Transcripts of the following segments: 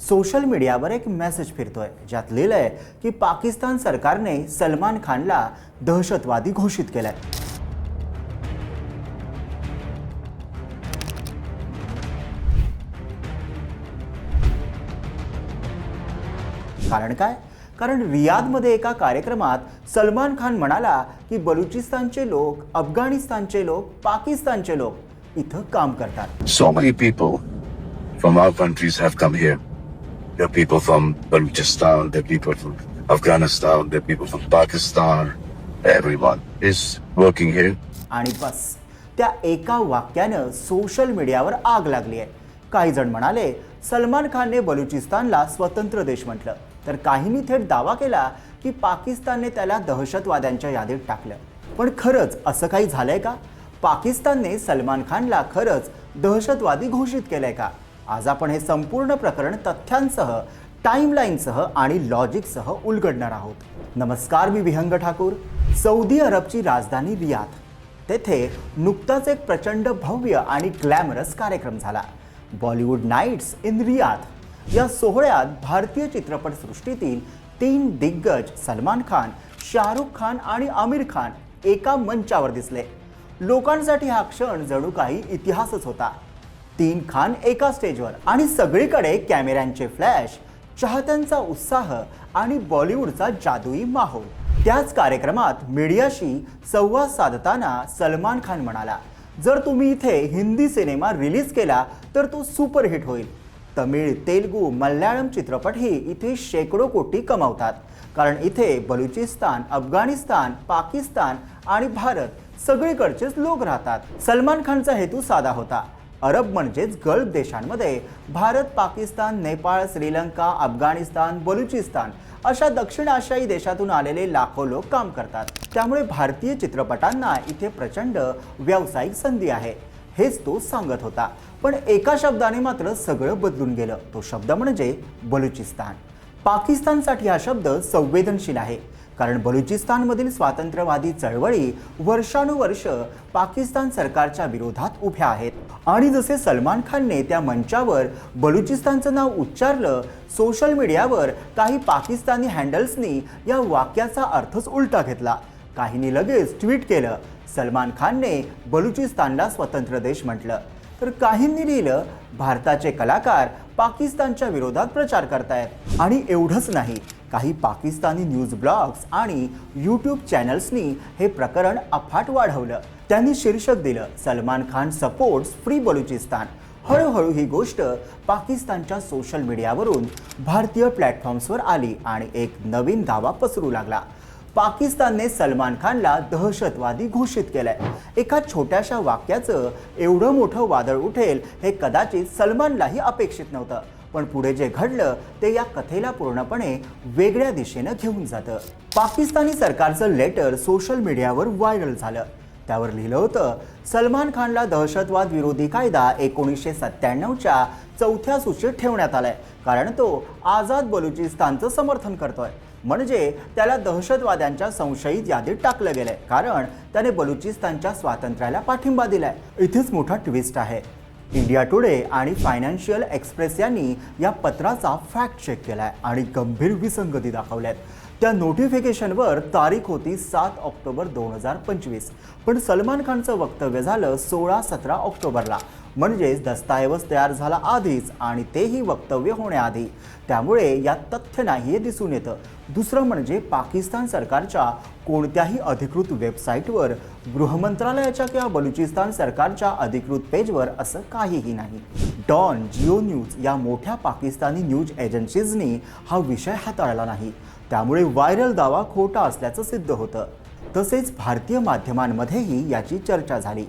Social मीडियावर एक message फिरतोय ज्यात लिहिलंय की पाकिस्तान सरकारने सलमान खानला दहशतवादी घोषित केलाय. कारण काय? कारण रियादमध्ये एका कार्यक्रमात सलमान खान म्हणाला की बलुचिस्तानचे लोक अफगाणिस्तानचे लोक पाकिस्तानचे लोक इथं काम करतात. So many people from our countries have come here There are people from Balochistan, there are people from Afghanistan, there are people from Pakistan. Everyone is working here. आणि बस त्या एका वाक्यानं सोशल मीडियावर आग लागली आहे. काही जण म्हणाले सलमान खानने बलुचिस्तानला स्वतंत्र देश म्हटलं. तर काहींनी थेट दावा केला की पाकिस्तानने त्याला दहशतवाद्यांच्या यादीत टाकलं. पण खरंच असं काही झालंय का? पाकिस्तानने सलमान खानला खरंच दहशतवादी घोषित केलंय का? आज आपण हे संपूर्ण प्रकरण तथ्यांसह टाईमलाईनसह आणि लॉजिकसह उलगडणार आहोत. नमस्कार मी विहंग ठाकूर. सौदी अरबची राजधानी रियाद. तेथे नुकताच एक प्रचंड भव्य आणि ग्लॅमरस कार्यक्रम झाला. Bollywood nights in Riyadh. या सोहळ्यात भारतीय चित्रपटसृष्टीतील तीन दिग्गज सलमान खान शाहरुख खान आणि आमिर खान एका मंचावर दिसले. लोकांसाठी हा क्षण जणू काही इतिहासच होता. तीन खान एका स्टेजवर आणि सगळीकडे कॅमेऱ्यांचे फ्लॅश चाहत्यांचा उत्साह आणि बॉलिवूडचा जादुई माहोल. त्याच कार्यक्रमात मीडियाशी संवाद साधताना सलमान खान म्हणाला जर तुम्ही इथे हिंदी सिनेमा रिलीज केला तर तो सुपरहिट होईल. तमिळ तेलगू मल्याळम चित्रपटही इथे शेकडो कोटी कमावतात. कारण इथे बलुचिस्तान अफगाणिस्तान पाकिस्तान आणि भारत सगळीकडचेच लोक राहतात. सलमान खानचा हेतू साधा होता. अरब म्हणजेच गल्फ देशांमध्ये भारत पाकिस्तान नेपाळ श्रीलंका अफगाणिस्तान बलुचिस्तान अशा दक्षिण आशियाई देशातून आलेले लाखो लोक काम करतात. त्यामुळे भारतीय चित्रपटांना इथे प्रचंड व्यावसायिक संधी आहे हेच तो सांगत होता. पण एका शब्दाने मात्र सगळं बदलून गेलं. तो शब्द म्हणजे बलुचिस्तान. पाकिस्तानसाठी हा शब्द संवेदनशील आहे. कारण बलुचिस्तानमधील स्वातंत्र्यवादी चळवळी वर्षानुवर्ष पाकिस्तान सरकारच्या विरोधात उभ्या आहेत. आणि जसे सलमान खानने त्या मंचावर बलुचिस्तानचं नाव उच्चारलं सोशल मीडियावर काही पाकिस्तानी हँडल्सनी या वाक्याचा अर्थच उलटा घेतला. काहींनी लगेच ट्विट केलं सलमान खानने बलुचिस्तानला स्वतंत्र देश म्हटलं. तर काहींनी लिहिलं भारताचे कलाकार पाकिस्तानच्या विरोधात प्रचार करतायत. आणि एवढंच नाही काही पाकिस्तानी न्यूज ब्लॉग्स आणि यूट्यूब चॅनल्सनी हे प्रकरण अफाट वाढवलं. त्यांनी शीर्षक दिलं सलमान खान सपोर्ट्स फ्री बलुचिस्तान. हळूहळू ही गोष्ट पाकिस्तानच्या सोशल मीडियावरून भारतीय प्लॅटफॉर्म्सवर आली आणि एक नवीन दावा पसरू लागला. पाकिस्तानने सलमान खानला दहशतवादी घोषित केलंय. एका छोट्याशा वाक्याचं एवढं मोठं वादळ उठेल हे कदाचित सलमानलाही अपेक्षित नव्हतं. पण पुढे जे घडलं ते या कथेला पूर्णपणे वेगळ्या दिशेनं घेऊन जातं. पाकिस्तानी सरकारचं लेटर सोशल मीडियावर व्हायरल झालं. त्यावर लिहिलं होतं सलमान खानला दहशतवाद विरोधी कायदा एकोणीसशे सत्त्याण्णवच्या चौथ्या सूचीत ठेवण्यात आलाय. कारण तो आझाद बलुचिस्तानचं समर्थन करतोय. म्हणजे त्याला दहशतवाद्यांच्या संशयित यादीत टाकलं गेलंय. कारण त्याने बलुचिस्तानच्या स्वातंत्र्याला पाठिंबा दिलाय. इथेच मोठा ट्विस्ट आहे. इंडिया टुडे आणि फायनान्शियल एक्सप्रेस यांनी या पत्राचा फॅक्ट चेक केला आहे आणि गंभीर विसंगती दाखवल्यात. त्या नोटिफिकेशनवर तारीख होती सात ऑक्टोबर दोन हजार पंचवीस. पण सलमान खानचं वक्तव्य झालं सोळा सतरा ऑक्टोबरला. म्हणजेच दस्तऐवज तयार झाला आधीच आणि तेही वक्तव्य होण्याआधी. त्यामुळे यात तथ्य नाही हे दिसून येतं. दुसरं म्हणजे पाकिस्तान सरकारच्या कोणत्याही अधिकृत वेबसाईटवर गृहमंत्रालयाच्या किंवा बलुचिस्तान सरकारच्या अधिकृत पेजवर असं काहीही नाही. डॉन जिओ न्यूज या मोठ्या पाकिस्तानी न्यूज एजन्सीजनी हा विषय हाताळला नाही. त्यामुळे व्हायरल दावा खोटा असल्याचं सिद्ध होतं. तसेच भारतीय माध्यमांमध्येही याची चर्चा झाली.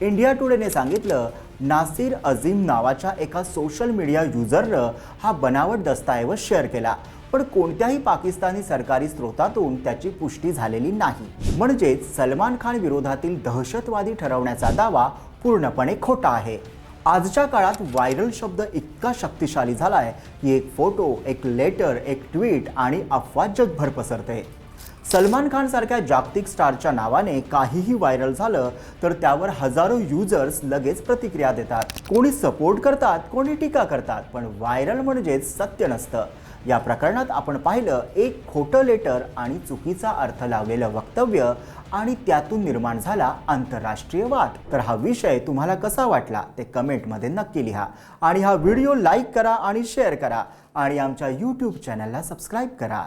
इंडिया टुडेने सांगितलं नासिर अझीम नावाच्या एका सोशल मीडिया युजरनं हा बनावट दस्तऐवज शेअर केला. पण कोणत्याही पाकिस्तानी सरकारी स्रोतातून त्याची पुष्टी झालेली नाही. म्हणजेच सलमान खान विरोधातील दहशतवादी ठरवण्याचा दावा पूर्णपणे खोटा आहे. आजच्या काळात व्हायरल शब्द इतका शक्तिशाली झाला आहे की एक फोटो एक लेटर एक ट्विट आणि अफवा जगभर पसरते. सलमान खानसारख्या जागतिक स्टारच्या नावाने काहीही व्हायरल झालं तर त्यावर हजारो युजर्स लगेच प्रतिक्रिया देतात. कोणी सपोर्ट करतात कोणी टीका करतात पण व्हायरल म्हणजेच सत्य नसतं. या प्रकरणात आपण पाहिलं एक खोटं लेटर आणि चुकीचा अर्थ लावलेलं वक्तव्य आणि त्यातून निर्माण झाला आंतरराष्ट्रीय वाद. तर हा विषय तुम्हाला कसा वाटला ते कमेंटमध्ये नक्की लिहा. आणि हा व्हिडिओ लाईक करा आणि शेअर करा. आणि आमच्या यूट्यूब चॅनलला सबस्क्राईब करा.